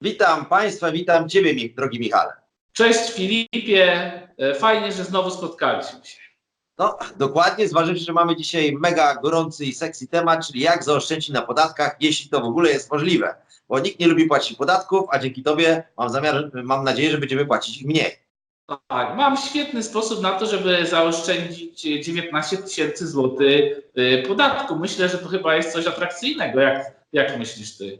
Witam Państwa, witam Ciebie, drogi Michale. Cześć Filipie, E, fajnie, że znowu spotkaliśmy się. No, dokładnie, zważywszy, że mamy dzisiaj mega gorący i sexy temat, czyli jak zaoszczędzić na podatkach, jeśli to w ogóle jest możliwe. Bo nikt nie lubi płacić podatków, a dzięki Tobie mam zamiar, mam nadzieję, że będziemy płacić ich mniej. Tak, mam świetny sposób na to, żeby zaoszczędzić 19 tysięcy złotych e, podatku. Myślę, że to chyba jest coś atrakcyjnego. Jak, jak myślisz ty?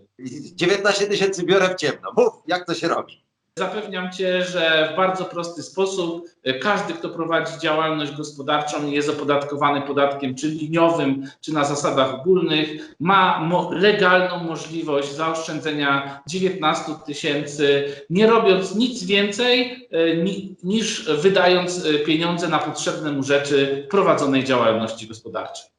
19 tysięcy biorę w ciemno. Mów, jak to się robi? Zapewniam Cię, że w bardzo prosty sposób e, każdy, kto prowadzi działalność gospodarczą i jest opodatkowany podatkiem czy liniowym, czy na zasadach ogólnych, ma mo legalną możliwość zaoszczędzenia 19 tysięcy, nie robiąc nic więcej e, ni niż wydając e, pieniądze na potrzebne mu rzeczy prowadzonej działalności gospodarczej.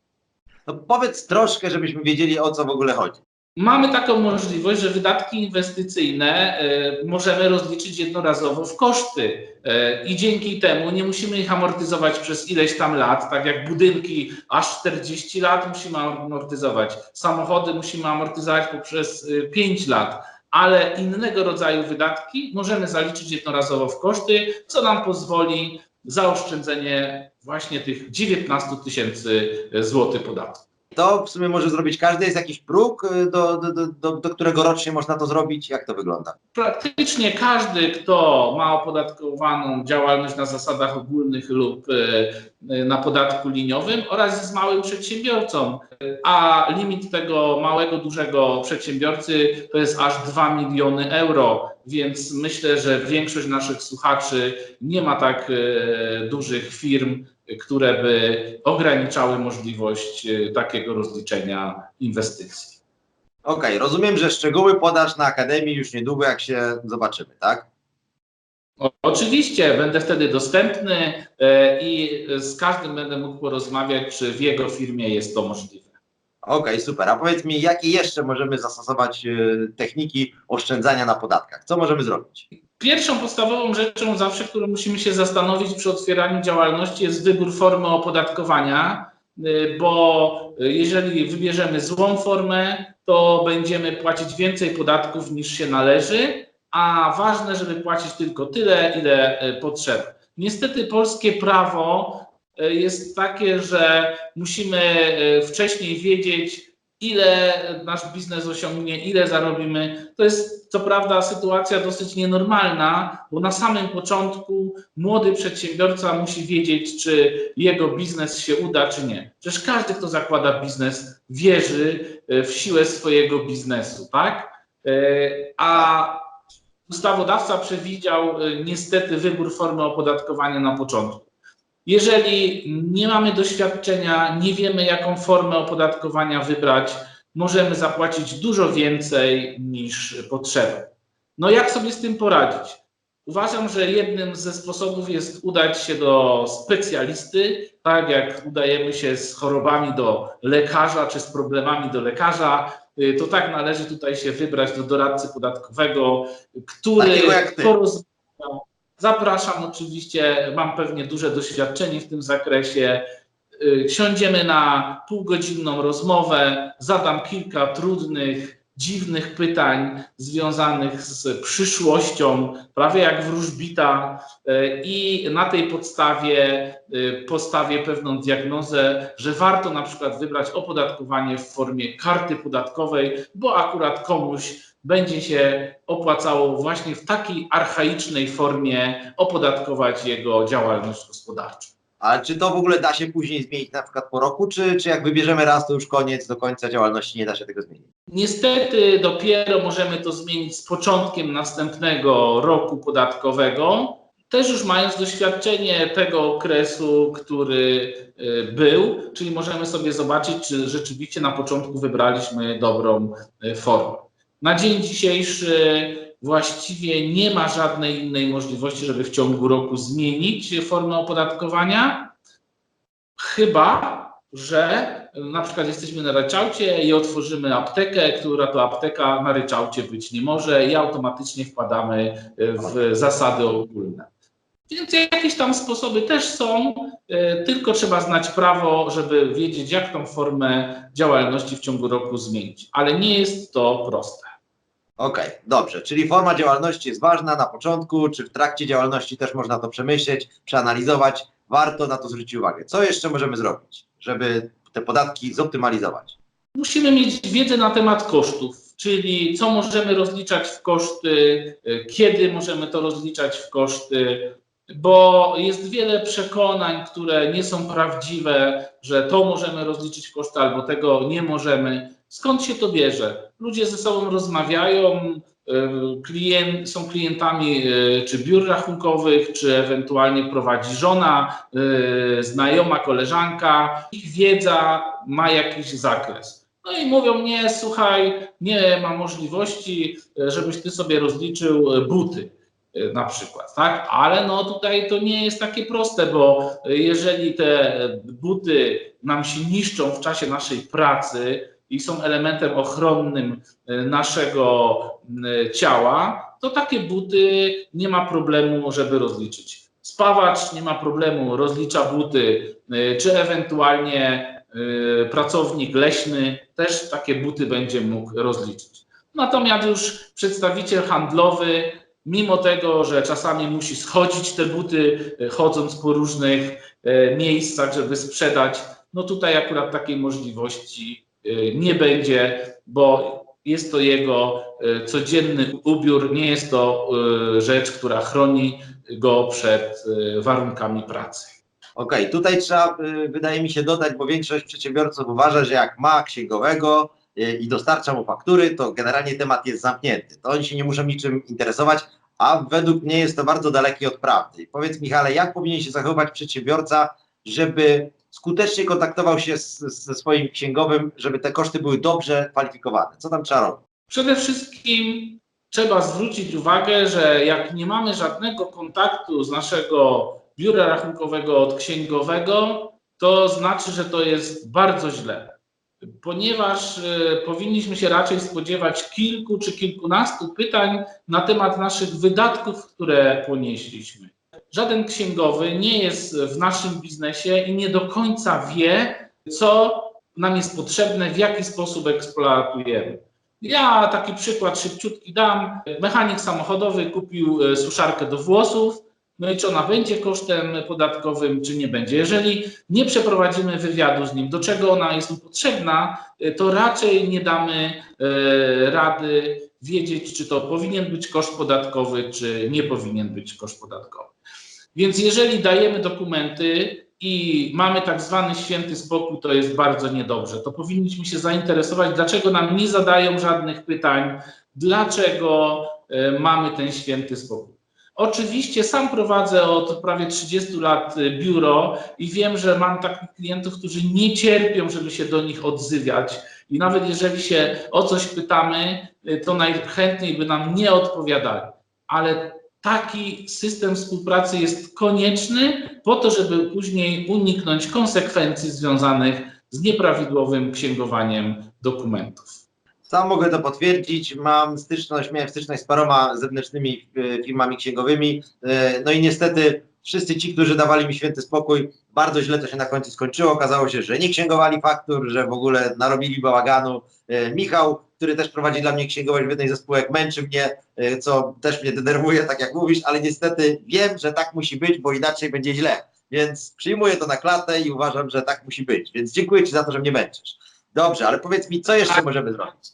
No powiedz troszkę, żebyśmy wiedzieli, o co w ogóle chodzi. Mamy taką możliwość, że wydatki inwestycyjne e, możemy rozliczyć jednorazowo w koszty e, i dzięki temu nie musimy ich amortyzować przez ileś tam lat, tak jak budynki aż 40 lat musimy amortyzować, samochody musimy amortyzować poprzez e, 5 lat, ale innego rodzaju wydatki możemy zaliczyć jednorazowo w koszty, co nam pozwoli zaoszczędzenie właśnie tych 19 tysięcy złotych podatku. To w sumie może zrobić każdy. Jest jakiś próg, y, do, do, do, do, którego rocznie można to zrobić? Jak to wygląda? Praktycznie każdy, kto ma opodatkowaną działalność na zasadach ogólnych lub e, e, na podatku liniowym oraz jest małym przedsiębiorcą, a limit tego małego, dużego przedsiębiorcy to jest aż 2 miliony euro, więc myślę, że większość naszych słuchaczy nie ma tak dużych firm, które by ograniczały możliwość e, takiego rozliczenia inwestycji. Okej, rozumiem, że szczegóły podasz na Akademii już niedługo, jak się zobaczymy, tak? Oczywiście będę wtedy dostępny e, i z każdym będę mógł porozmawiać, czy w jego firmie jest to możliwe. Okej, super. A powiedz mi, jakie jeszcze możemy zastosować y, techniki oszczędzania na podatkach? Co możemy zrobić? Pierwszą podstawową rzeczą zawsze, którą musimy się zastanowić przy otwieraniu działalności jest wybór formy opodatkowania, y, bo y, jeżeli wybierzemy złą formę, to będziemy płacić więcej podatków niż się należy, a ważne, żeby płacić tylko tyle, ile potrzeba. Niestety polskie prawo jest takie, że musimy y, wcześniej wiedzieć, ile nasz biznes osiągnie, ile zarobimy. To jest co prawda sytuacja dosyć nienormalna, bo na samym początku młody przedsiębiorca musi wiedzieć, czy jego biznes się uda, czy nie. Przecież każdy, kto zakłada biznes, wierzy e, w siłę swojego biznesu, tak? E, A ustawodawca przewidział e, niestety wybór formy opodatkowania na początku. Jeżeli nie mamy doświadczenia, nie wiemy, jaką formę opodatkowania wybrać, możemy zapłacić dużo więcej niż potrzeba. No jak sobie z tym poradzić? Uważam, że jednym ze sposobów jest udać się do specjalisty, tak jak udajemy się z chorobami do lekarza czy z problemami do lekarza, y, to tak należy tutaj się wybrać do doradcy podatkowego, który porozmawia. Zapraszam oczywiście, mam pewnie duże doświadczenie w tym zakresie. Y, Siądziemy na półgodzinną rozmowę, zadam kilka trudnych, dziwnych pytań związanych z przyszłością, prawie jak wróżbita, y, i na tej podstawie y, postawię pewną diagnozę, że warto na przykład wybrać opodatkowanie w formie karty podatkowej, bo akurat komuś będzie się opłacało właśnie w takiej archaicznej formie opodatkować jego działalność gospodarczą. A czy to w ogóle da się później zmienić na przykład po roku, czy, czy jak wybierzemy raz, to już koniec, do końca działalności nie da się tego zmienić? Niestety dopiero możemy to zmienić z początkiem następnego roku podatkowego, też już mając doświadczenie tego okresu, który y, był, czyli możemy sobie zobaczyć, czy rzeczywiście na początku wybraliśmy dobrą y, formę. Na dzień dzisiejszy właściwie nie ma żadnej innej możliwości, żeby w ciągu roku zmienić formę opodatkowania, chyba że na przykład jesteśmy na ryczałcie i otworzymy aptekę, która to apteka na ryczałcie być nie może i automatycznie wpadamy w zasady ogólne. Więc jakieś tam sposoby też są, e, tylko trzeba znać prawo, żeby wiedzieć, jak tą formę działalności w ciągu roku zmienić. Ale nie jest to proste. Okej, dobrze, czyli forma działalności jest ważna na początku, czy w trakcie działalności też można to przemyśleć, przeanalizować, warto na to zwrócić uwagę. Co jeszcze możemy zrobić, żeby te podatki zoptymalizować? Musimy mieć wiedzę na temat kosztów, czyli co możemy rozliczać w koszty, kiedy możemy to rozliczać w koszty, bo jest wiele przekonań, które nie są prawdziwe, że to możemy rozliczyć w koszty albo tego nie możemy. Skąd się to bierze? Ludzie ze sobą rozmawiają, y, klient, są klientami y, czy biur rachunkowych, czy ewentualnie prowadzi żona, y, znajoma, koleżanka. Ich wiedza ma jakiś zakres. No i mówią, nie, słuchaj, nie ma możliwości, żebyś ty sobie rozliczył buty na przykład, tak? Ale no tutaj to nie jest takie proste, bo jeżeli te buty nam się niszczą w czasie naszej pracy i są elementem ochronnym e, naszego m, ciała, to takie buty nie ma problemu, żeby rozliczyć. Spawacz nie ma problemu, rozlicza buty, e, czy ewentualnie pracownik leśny też takie buty będzie mógł rozliczyć. Natomiast już przedstawiciel handlowy, mimo tego, że czasami musi schodzić te buty, chodząc po różnych miejscach, żeby sprzedać, no tutaj akurat takiej możliwości nie będzie, bo jest to jego y, codzienny ubiór, nie jest to y, rzecz, która chroni go przed y, warunkami pracy. Okej, tutaj trzeba, y, wydaje mi się, dodać, bo większość przedsiębiorców uważa, że jak ma księgowego y, i dostarcza mu faktury, to generalnie temat jest zamknięty. To oni się nie muszą niczym interesować, a według mnie jest to bardzo dalekie od prawdy. Powiedz Michale, jak powinien się zachować przedsiębiorca, żeby skutecznie kontaktował się z, ze swoim księgowym, żeby te koszty były dobrze kwalifikowane? Co tam trzeba robić? Przede wszystkim trzeba zwrócić uwagę, że jak nie mamy żadnego kontaktu z naszego biura rachunkowego od księgowego, to znaczy, że to jest bardzo źle. Ponieważ e, powinniśmy się raczej spodziewać kilku czy kilkunastu pytań na temat naszych wydatków, które ponieśliśmy. Żaden księgowy nie jest w naszym biznesie i nie do końca wie, co nam jest potrzebne, w jaki sposób eksploatujemy. Ja taki przykład szybciutki dam. Mechanik samochodowy kupił e, suszarkę do włosów. No i czy ona będzie kosztem podatkowym, czy nie będzie? Jeżeli nie przeprowadzimy wywiadu z nim, do czego ona jest mu potrzebna, e, to raczej nie damy e, rady wiedzieć, czy to powinien być koszt podatkowy, czy nie powinien być koszt podatkowy. Więc jeżeli dajemy dokumenty i mamy tak zwany święty spokój, to jest bardzo niedobrze. To powinniśmy się zainteresować, dlaczego nam nie zadają żadnych pytań, dlaczego e, mamy ten święty spokój. Oczywiście sam prowadzę od prawie 30 lat e, biuro i wiem, że mam takich klientów, którzy nie cierpią, żeby się do nich odzywiać. I nawet jeżeli się o coś pytamy, e, to najchętniej by nam nie odpowiadali. Ale taki system współpracy jest konieczny po to, żeby później uniknąć konsekwencji związanych z nieprawidłowym księgowaniem dokumentów. Sam mogę to potwierdzić. Mam styczność, miałem styczność z paroma zewnętrznymi e, firmami księgowymi. E, No i niestety wszyscy ci, którzy dawali mi święty spokój, bardzo źle to się na końcu skończyło. Okazało się, że nie księgowali faktur, że w ogóle narobili bałaganu. E, Michał, który też prowadzi dla mnie księgowość w jednej ze spółek, męczy mnie, e, co też mnie denerwuje, tak jak mówisz, ale niestety wiem, że tak musi być, bo inaczej będzie źle. Więc przyjmuję to na klatę i uważam, że tak musi być. Więc dziękuję Ci za to, że mnie męczysz. Dobrze, ale powiedz mi, co jeszcze Tak. możemy zrobić?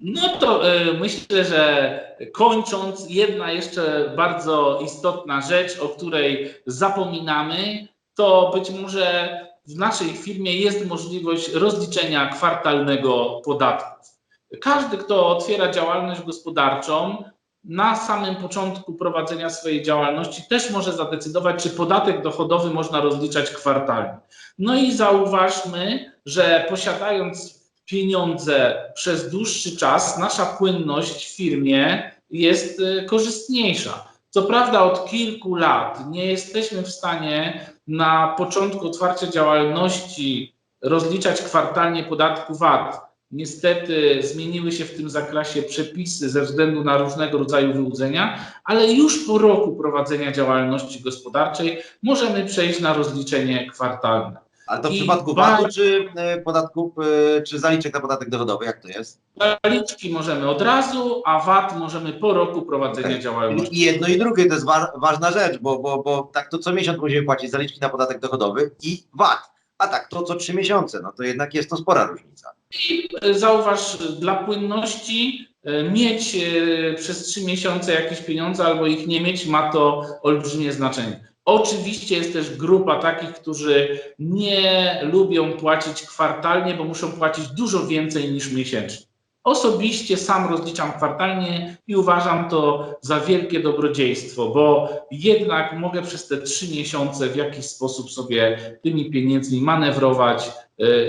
No to e, myślę, że kończąc, jedna jeszcze bardzo istotna rzecz, o której zapominamy, to być może w naszej firmie jest możliwość rozliczenia kwartalnego podatków. Każdy, kto otwiera działalność gospodarczą, na samym początku prowadzenia swojej działalności też może zadecydować, czy podatek dochodowy można rozliczać kwartalnie. No i zauważmy, że posiadając pieniądze przez dłuższy czas, nasza płynność w firmie jest y, korzystniejsza. Co prawda, od kilku lat nie jesteśmy w stanie na początku otwarcia działalności rozliczać kwartalnie podatku VAT. Niestety zmieniły się w tym zakresie przepisy ze względu na różnego rodzaju wyłudzenia, ale już po roku prowadzenia działalności gospodarczej możemy przejść na rozliczenie kwartalne. Ale to w I przypadku ba- VAT-u czy e, podatków, e, czy zaliczek na podatek dochodowy, jak to jest? Zaliczki możemy od razu, a VAT możemy po roku prowadzenia Okej. działalności. I jedno i drugie to jest wa ważna rzecz, bo, bo, bo tak to co miesiąc musimy płacić zaliczki na podatek dochodowy i VAT. A tak to co trzy miesiące, no to jednak jest to spora różnica. I e, zauważ, dla płynności e, mieć e, przez trzy miesiące jakieś pieniądze albo ich nie mieć ma to olbrzymie znaczenie. Oczywiście jest też grupa takich, którzy nie lubią płacić kwartalnie, bo muszą płacić dużo więcej niż miesięcznie. Osobiście sam rozliczam kwartalnie i uważam to za wielkie dobrodziejstwo, bo jednak mogę przez te trzy miesiące w jakiś sposób sobie tymi pieniędzmi manewrować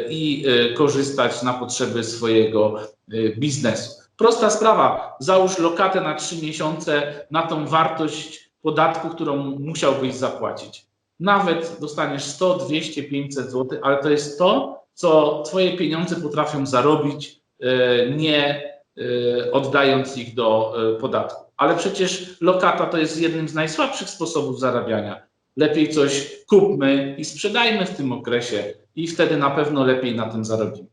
i e, korzystać na potrzeby swojego e, biznesu. Prosta sprawa, załóż lokatę na trzy miesiące na tą wartość podatku, którą musiałbyś zapłacić. Nawet dostaniesz 100, 200, 500 zł, ale to jest to, co Twoje pieniądze potrafią zarobić, nie oddając ich do podatku. Ale przecież lokata to jest jednym z najsłabszych sposobów zarabiania. Lepiej coś kupmy i sprzedajmy w tym okresie i wtedy na pewno lepiej na tym zarobimy.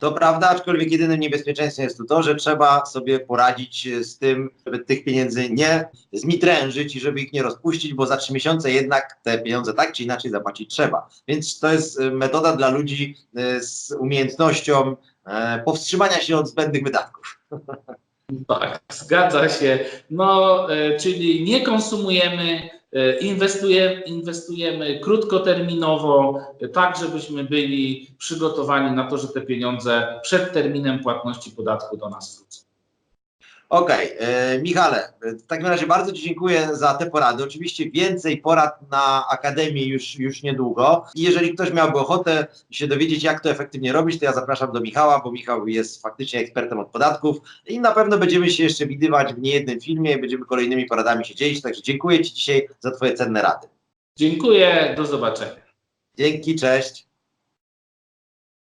To prawda, aczkolwiek jedynym niebezpieczeństwem jest to, że trzeba sobie poradzić z tym, żeby tych pieniędzy nie zmitrężyć i żeby ich nie rozpuścić, bo za trzy miesiące jednak te pieniądze tak czy inaczej zapłacić trzeba. Więc to jest e, metoda dla ludzi e, z umiejętnością e, powstrzymania się od zbędnych wydatków. Tak, zgadza się. No, czyli nie konsumujemy, inwestujemy, inwestujemy krótkoterminowo, e, tak żebyśmy byli przygotowani na to, że te pieniądze przed terminem płatności podatku do nas wrócą. Okej, e, Michale, w takim razie bardzo Ci dziękuję za te porady. Oczywiście więcej porad na Akademii już, już niedługo. I jeżeli ktoś miałby ochotę się dowiedzieć, jak to efektywnie robić, to ja zapraszam do Michała, bo Michał jest faktycznie ekspertem od podatków i na pewno będziemy się jeszcze widywać w niejednym filmie, będziemy kolejnymi poradami się dzielić. Także dziękuję Ci dzisiaj za Twoje cenne rady. Dziękuję, do zobaczenia. Dzięki, cześć.